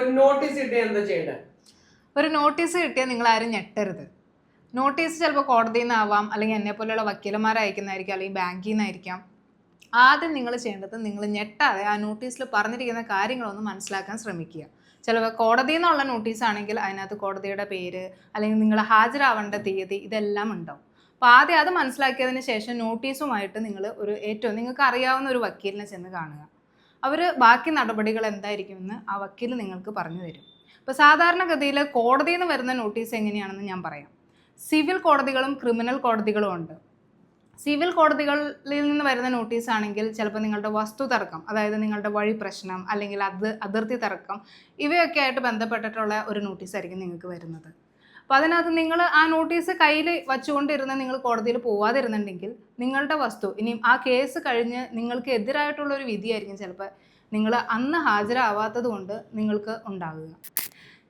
ഒരു നോട്ടീസ് കിട്ടിയാൽ എന്താ ഒരു നോട്ടീസ് കിട്ടിയാൽ നിങ്ങൾ ആരും ഞെട്ടരുത്. നോട്ടീസ് ചിലപ്പോൾ കോടതിയിൽ നിന്നാവാം അല്ലെങ്കിൽ എന്നെ പോലെയുള്ള വക്കീലന്മാർ അയക്കുന്നതായിരിക്കും അല്ലെങ്കിൽ ബാങ്കിൽ നിന്നായിരിക്കാം. ആദ്യം നിങ്ങൾ ചെയ്യേണ്ടത് നിങ്ങൾ ഞെട്ടാതെ ആ നോട്ടീസിൽ പറഞ്ഞിരിക്കുന്ന കാര്യങ്ങളൊന്ന് മനസ്സിലാക്കാൻ ശ്രമിക്കുക. ചിലപ്പോൾ കോടതിയിൽ നിന്നുള്ള നോട്ടീസ് ആണെങ്കിൽ അതിനകത്ത് കോടതിയുടെ പേര് അല്ലെങ്കിൽ നിങ്ങൾ ഹാജരാവേണ്ട തീയതി ഇതെല്ലാം ഉണ്ടാവും. അപ്പോൾ ആദ്യം അത് മനസ്സിലാക്കിയതിന് ശേഷം നോട്ടീസുമായിട്ട് നിങ്ങൾ ഒരു ഏറ്റവും നിങ്ങൾക്ക് അറിയാവുന്ന ഒരു വക്കീലിനെ ചെന്ന് കാണുക. അവർ ബാക്കി നടപടികൾ എന്തായിരിക്കും എന്ന് ആ വക്കീൽ നിങ്ങൾക്ക് പറഞ്ഞു തരും. ഇപ്പോൾ സാധാരണഗതിയിൽ കോടതിയിൽ നിന്ന് വരുന്ന നോട്ടീസ് എങ്ങനെയാണെന്ന് ഞാൻ പറയാം. സിവിൽ കോടതികളും ക്രിമിനൽ കോടതികളും ഉണ്ട്. സിവിൽ കോടതികളിൽ നിന്ന് വരുന്ന നോട്ടീസ് ആണെങ്കിൽ ചിലപ്പോൾ നിങ്ങളുടെ വസ്തു തർക്കം അതായത് നിങ്ങളുടെ വഴി പ്രശ്നം അല്ലെങ്കിൽ അത് അതിർത്തി തർക്കം ഇവയൊക്കെ ആയിട്ട് ബന്ധപ്പെട്ടിട്ടുള്ള ഒരു നോട്ടീസ് ആയിരിക്കും നിങ്ങൾക്ക് വരുന്നത്. അപ്പോൾ അതിനകത്ത് നിങ്ങൾ ആ നോട്ടീസ് കയ്യിൽ വച്ചുകൊണ്ടിരുന്ന് നിങ്ങൾ കോടതിയിൽ പോവാതിരുന്നുണ്ടെങ്കിൽ നിങ്ങളുടെ വസ്തു ഇനി ആ കേസ് കഴിഞ്ഞ് നിങ്ങൾക്ക് എതിരായിട്ടുള്ള ഒരു വിധിയായിരിക്കും ചിലപ്പോൾ നിങ്ങൾ അന്ന് ഹാജരാവാത്തത് കൊണ്ട് നിങ്ങൾക്ക് ഉണ്ടാകുക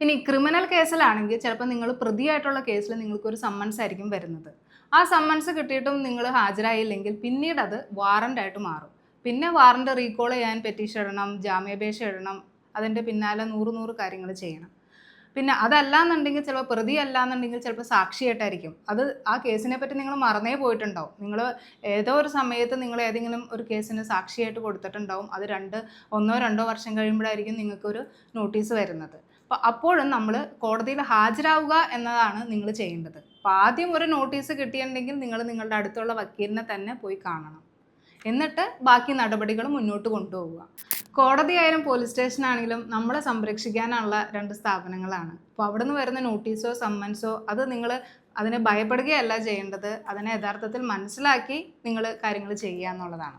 ഇനി ക്രിമിനൽ കേസിലാണെങ്കിൽ ചിലപ്പോൾ നിങ്ങൾ പ്രതിയായിട്ടുള്ള കേസിൽ നിങ്ങൾക്കൊരു സമ്മൻസ് ആയിരിക്കും വരുന്നത്. ആ സമ്മൻസ് കിട്ടിയിട്ടും നിങ്ങൾ ഹാജരായില്ലെങ്കിൽ പിന്നീട് അത് വാറന്റായിട്ട് മാറും. പിന്നെ വാറന്റ് റീകോൾ ചെയ്യാൻ പെറ്റീഷൻ ഇടണം ജാമ്യാപേക്ഷ ഇടണം അതിന്റെ പിന്നാലെ നൂറ് നൂറ് കാര്യങ്ങൾ ചെയ്യണം. പിന്നെ അതല്ലാന്നുണ്ടെങ്കിൽ ചിലപ്പോൾ പ്രതി അല്ലാന്നുണ്ടെങ്കിൽ ചിലപ്പോൾ സാക്ഷിയായിട്ടായിരിക്കും. അത് ആ കേസിനെ പറ്റി നിങ്ങൾ മറന്നേ പോയിട്ടുണ്ടാവും. നിങ്ങൾ ഏതോ ഒരു സമയത്ത് നിങ്ങൾ ഏതെങ്കിലും ഒരു കേസിന് സാക്ഷിയായിട്ട് കൊടുത്തിട്ടുണ്ടാവും. അത് രണ്ട് ഒന്നോ രണ്ടോ വർഷം കഴിയുമ്പോഴായിരിക്കും നിങ്ങൾക്കൊരു നോട്ടീസ് വരുന്നത്. അപ്പോൾ അപ്പോഴും നമ്മൾ കോടതിയിൽ ഹാജരാവുക എന്നതാണ് നിങ്ങൾ ചെയ്യേണ്ടത്. അപ്പോൾ ആദ്യം ഒരു നോട്ടീസ് കിട്ടിയിട്ടുണ്ടെങ്കിൽ നിങ്ങൾ നിങ്ങളുടെ അടുത്തുള്ള വക്കീലിനെ തന്നെ പോയി കാണണം. എന്നിട്ട് ബാക്കി നടപടികൾ മുന്നോട്ട് കൊണ്ടുപോവുക. കോടതിയായാലും പോലീസ് സ്റ്റേഷനാണെങ്കിലും നമ്മളെ സംരക്ഷിക്കാനുള്ള രണ്ട് സ്ഥാപനങ്ങളാണ്. അപ്പോൾ അവിടെ നിന്ന് വരുന്ന നോട്ടീസോ സമ്മൻസോ അത് നിങ്ങൾ അതിനെ ഭയപ്പെടുകയല്ല ചെയ്യേണ്ടത്. അതിനെ യഥാർത്ഥത്തിൽ മനസ്സിലാക്കി നിങ്ങൾ കാര്യങ്ങൾ ചെയ്യുക എന്നുള്ളതാണ്.